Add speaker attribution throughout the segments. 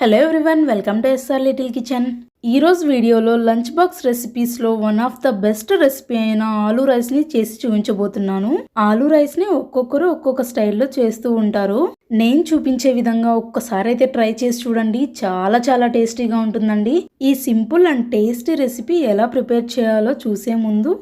Speaker 1: Hello everyone welcome to SR little kitchen ఈరోజు వీడియోలో lunch box రెసిపీస్లో one of the best recipe అయిన ఆలూ రైస్ని చేసి చూపించబోతున్నాను. ఆలూ రైస్ని ఒక్కొక్కరు ఒక్కొక్క స్టైల్లో చేస్తూ ఉంటారు. నేను చూపించే విధంగా ఒక్కసారి అయితే ట్రై చేసి చూడండి. చాలా చాలా టేస్టీగా ఉంటుందండి. ఈ సింపుల్ అండ్ టేస్టీ రెసిపీ ఎలా ప్రిపేర్ చేయాలో చూసే ముందు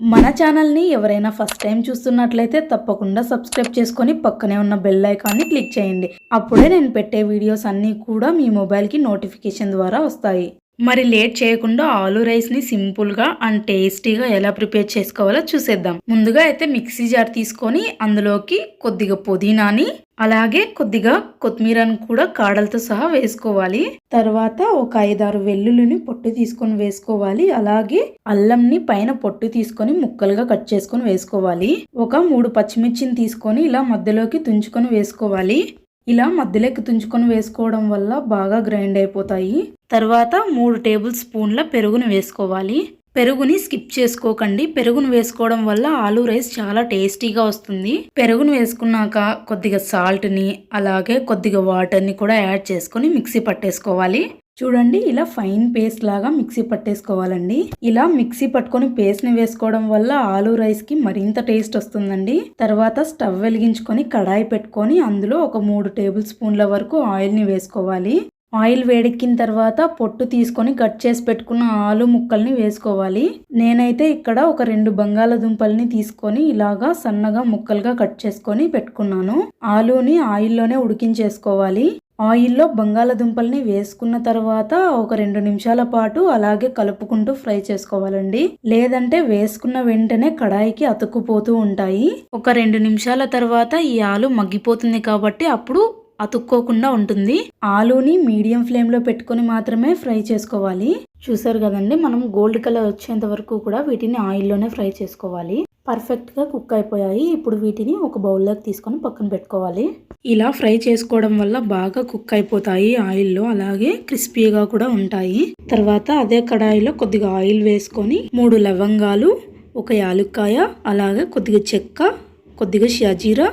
Speaker 1: మన ఛానల్ని ఎవరైనా ఫస్ట్ టైం చూస్తున్నట్లయితే తప్పకుండా సబ్స్క్రైబ్ చేసుకొని పక్కనే ఉన్న బెల్ ఐకాన్ని క్లిక్ చేయండి. అప్పుడే నేను పెట్టే వీడియోస్ అన్నీ కూడా మీ మొబైల్కి నోటిఫికేషన్ ద్వారా వస్తాయి. మరి లేట్ చేయకుండా ఆలూ రైస్ని సింపుల్గా అండ్ టేస్టీగా ఎలా ప్రిపేర్ చేసుకోవాలో చూసేద్దాం. ముందుగా అయితే మిక్సీ జార్ తీసుకొని అందులోకి కొద్దిగా పుదీనాని అలాగే కొద్దిగా కొత్తిమీరను కూడా కాడలతో సహా వేసుకోవాలి. తర్వాత ఒక ఐదారు వెల్లుల్లిని పొట్టు తీసుకొని వేసుకోవాలి. అలాగే అల్లంని పైన పొట్టు తీసుకొని ముక్కలుగా కట్ చేసుకొని వేసుకోవాలి. ఒక మూడు పచ్చిమిర్చిని తీసుకొని ఇలా మధ్యలోకి తుంచుకొని వేసుకోవాలి. ఇలా మధ్యలోకి తుంచుకొని వేసుకోవడం వల్ల బాగా గ్రైండ్ అయిపోతాయి. తర్వాత మూడు టేబుల్ స్పూన్ల పెరుగును వేసుకోవాలి. పెరుగుని స్కిప్ చేసుకోకండి. పెరుగును వేసుకోవడం వల్ల ఆలూ రైస్ చాలా టేస్టీగా వస్తుంది. పెరుగును వేసుకున్నాక కొద్దిగా సాల్ట్ని అలాగే కొద్దిగా వాటర్ని కూడా యాడ్ చేసుకొని మిక్సీ పట్టేసుకోవాలి. చూడండి ఇలా ఫైన్ పేస్ట్ లాగా మిక్సీ పట్టేసుకోవాలండి. ఇలా మిక్సీ పట్టుకొని పేస్ట్ని వేసుకోవడం వల్ల ఆలూ రైస్కి మరింత టేస్ట్ వస్తుందండి. తర్వాత స్టవ్ వెలిగించుకొని కడాయి పెట్టుకొని అందులో ఒక మూడు టేబుల్ స్పూన్ల వరకు ఆయిల్ని వేసుకోవాలి. ఆయిల్ వేడెక్కిన తర్వాత పొట్టు తీసుకొని కట్ చేసి పెట్టుకున్న ఆలు ముక్కల్ని వేసుకోవాలి. నేనైతే ఇక్కడ ఒక రెండు బంగాళదుంపల్ని తీసుకొని ఇలాగా సన్నగా ముక్కలుగా కట్ చేసుకొని పెట్టుకున్నాను. ఆలుని ఆయిల్లోనే ఉడికించేసుకోవాలి. ఆయిల్లో బంగాళదుంపల్ని వేసుకున్న తర్వాత ఒక రెండు నిమిషాల పాటు అలాగే కలుపుకుంటూ ఫ్రై చేసుకోవాలండి. లేదంటే వేసుకున్న వెంటనే కడాయికి అతుక్కుపోతూ ఉంటాయి. ఒక రెండు నిమిషాల తర్వాత ఈ ఆలు మగ్గిపోతుంది కాబట్టి అప్పుడు అతుక్కోకుండా ఉంటుంది. ఆలుని మీడియం ఫ్లేమ్లో పెట్టుకొని మాత్రమే ఫ్రై చేసుకోవాలి. చూసారు కదండి మనం గోల్డ్ కలర్ వచ్చేంత వరకు కూడా వీటిని ఆయిల్లోనే ఫ్రై చేసుకోవాలి. పర్ఫెక్ట్గా కుక్ అయిపోయాయి ఇప్పుడు వీటిని ఒక బౌల్లోకి తీసుకొని పక్కన పెట్టుకోవాలి. ఇలా ఫ్రై చేసుకోవడం వల్ల బాగా కుక్ అయిపోతాయి ఆయిల్లో. అలాగే క్రిస్పీగా కూడా ఉంటాయి. తర్వాత అదే కడాయిలో కొద్దిగా ఆయిల్ వేసుకొని మూడు లవంగాలు ఒక యాలుక్కాయ అలాగే కొద్దిగా చెక్క కొద్దిగా షజీరా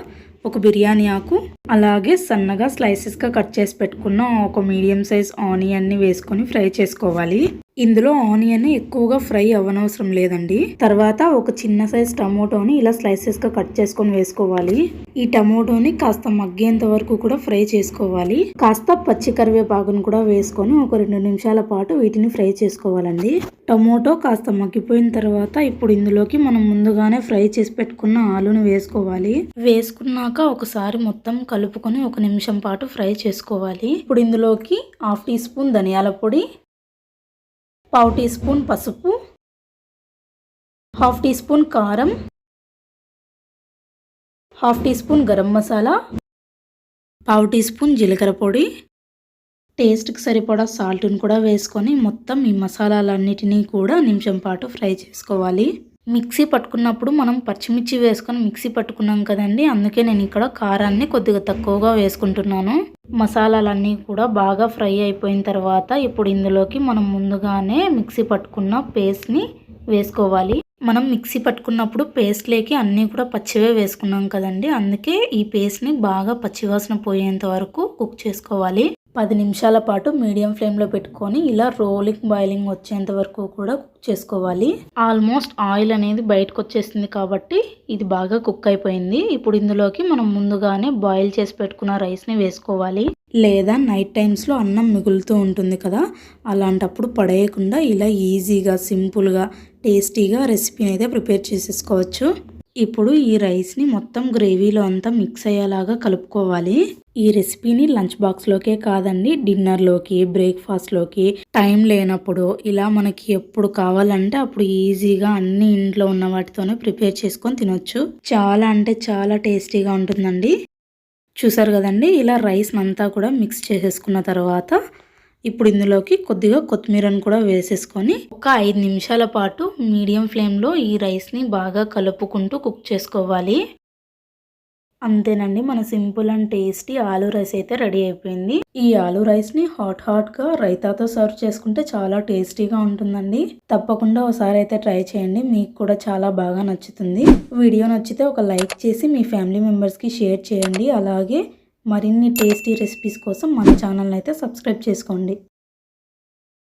Speaker 1: ఒక బిర్యానీ ఆకు అలాగే సన్నగా స్లైసెస్గా కట్ చేసి పెట్టుకున్న ఒక మీడియం సైజ్ ఆనియన్ని వేసుకొని ఫ్రై చేసుకోవాలి. ఇందులో ఆనియన్ ఎక్కువగా ఫ్రై అవ్వనవసరం లేదండి. తర్వాత ఒక చిన్న సైజ్ టమోటోని ఇలా స్లైసెస్గా కట్ చేసుకొని వేసుకోవాలి. ఈ టమోటోని కాస్త మగ్గేంత వరకు కూడా ఫ్రై చేసుకోవాలి. కాస్త పచ్చి కరివేపాకును కూడా వేసుకొని ఒక రెండు నిమిషాల పాటు వీటిని ఫ్రై చేసుకోవాలండి. టమోటో కాస్త మగ్గిపోయిన తర్వాత ఇప్పుడు ఇందులోకి మనం ముందుగానే ఫ్రై చేసి పెట్టుకున్న ఆలును వేసుకోవాలి. వేసుకున్నాక ఒకసారి మొత్తం కలుపుకొని ఒక నిమిషం పాటు ఫ్రై చేసుకోవాలి. ఇప్పుడు ఇందులోకి హాఫ్ టీ స్పూన్ ధనియాల పొడి పావు టీ స్పూన్ పసుపు హాఫ్ టీ స్పూన్ కారం half teaspoon garam masala పావు టీ స్పూన్ జీలకర్ర పొడి. టేస్ట్కి సరిపడా సాల్ట్ని కూడా వేసుకొని మొత్తం ఈ మసాలాలన్నిటినీ కూడా నిమిషం పాటు ఫ్రై చేసుకోవాలి. మిక్సీ పట్టుకున్నప్పుడు మనం పచ్చిమిర్చి వేసుకొని మిక్సీ పట్టుకున్నాం కదండి. అందుకే నేను ఇక్కడ కారాన్ని కొద్దిగా తక్కువగా వేసుకుంటున్నాను. మసాలాలన్నీ కూడా బాగా ఫ్రై అయిపోయిన తర్వాత ఇప్పుడు ఇందులోకి మనం ముందుగానే మిక్సీ పట్టుకున్న పేస్ట్ని వేసుకోవాలి. మనం మిక్సీ పట్టుకున్నప్పుడు పేస్ట్లోకి అన్నీ కూడా పచ్చివే వేసుకున్నాం కదండి. అందుకే ఈ పేస్ట్ని బాగా పచ్చివాసన పోయేంత వరకు కుక్ చేసుకోవాలి. పది నిమిషాల పాటు మీడియం ఫ్లేమ్లో పెట్టుకొని ఇలా రోలింగ్ బాయిలింగ్ వచ్చేంత వరకు కూడా కుక్ చేసుకోవాలి. ఆల్మోస్ట్ ఆయిల్ అనేది బయటకు వచ్చేసింది కాబట్టి ఇది బాగా కుక్ అయిపోయింది. ఇప్పుడు ఇందులోకి మనం ముందుగానే బాయిల్ చేసి పెట్టుకున్న రైస్ని వేసుకోవాలి. లేదా నైట్ టైమ్స్లో అన్నం మిగులుతూ ఉంటుంది కదా అలాంటప్పుడు పడేయకుండా ఇలా ఈజీగా సింపుల్గా టేస్టీగా రెసిపీని అయితే ప్రిపేర్ చేసేసుకోవచ్చు. ఇప్పుడు ఈ రైస్ని మొత్తం గ్రేవీలో అంతా మిక్స్ అయ్యేలాగా కలుపుకోవాలి. ఈ రెసిపీని లంచ్ బాక్స్లోకే కాదండి డిన్నర్లోకి బ్రేక్ఫాస్ట్లోకి టైం లేనప్పుడు ఇలా మనకి ఎప్పుడు కావాలంటే అప్పుడు ఈజీగా అన్ని ఇంట్లో ఉన్న వాటితోనే ప్రిపేర్ చేసుకొని తినొచ్చు. చాలా అంటే చాలా టేస్టీగా ఉంటుందండి. చూసారు కదండి ఇలా రైస్ అంతా కూడా మిక్స్ చేసేసుకున్న తర్వాత ఇప్పుడు ఇందులోకి కొద్దిగా కొత్తిమీరను కూడా వేసేసుకొని ఒక ఐదు నిమిషాల పాటు మీడియం ఫ్లేమ్లో ఈ రైస్ని బాగా కలుపుకుంటూ కుక్ చేసుకోవాలి. అంతేనండి మన simple and tasty aloo rice అయితే రెడీ అయిపోయింది. ఈ ఆలూ రైస్ని హాట్ హాట్గా రైతాతో సర్వ్ చేసుకుంటే చాలా టేస్టీగా ఉంటుందండి. తప్పకుండా ఒకసారి అయితే ట్రై చేయండి మీకు కూడా చాలా బాగా నచ్చుతుంది. వీడియో నచ్చితే ఒక లైక్ చేసి మీ ఫ్యామిలీ మెంబర్స్కి షేర్ చేయండి. అలాగే మరిన్ని టేస్టీ రెసిపీస్ కోసం మన ఛానల్ని అయితే సబ్స్క్రైబ్ చేసుకోండి.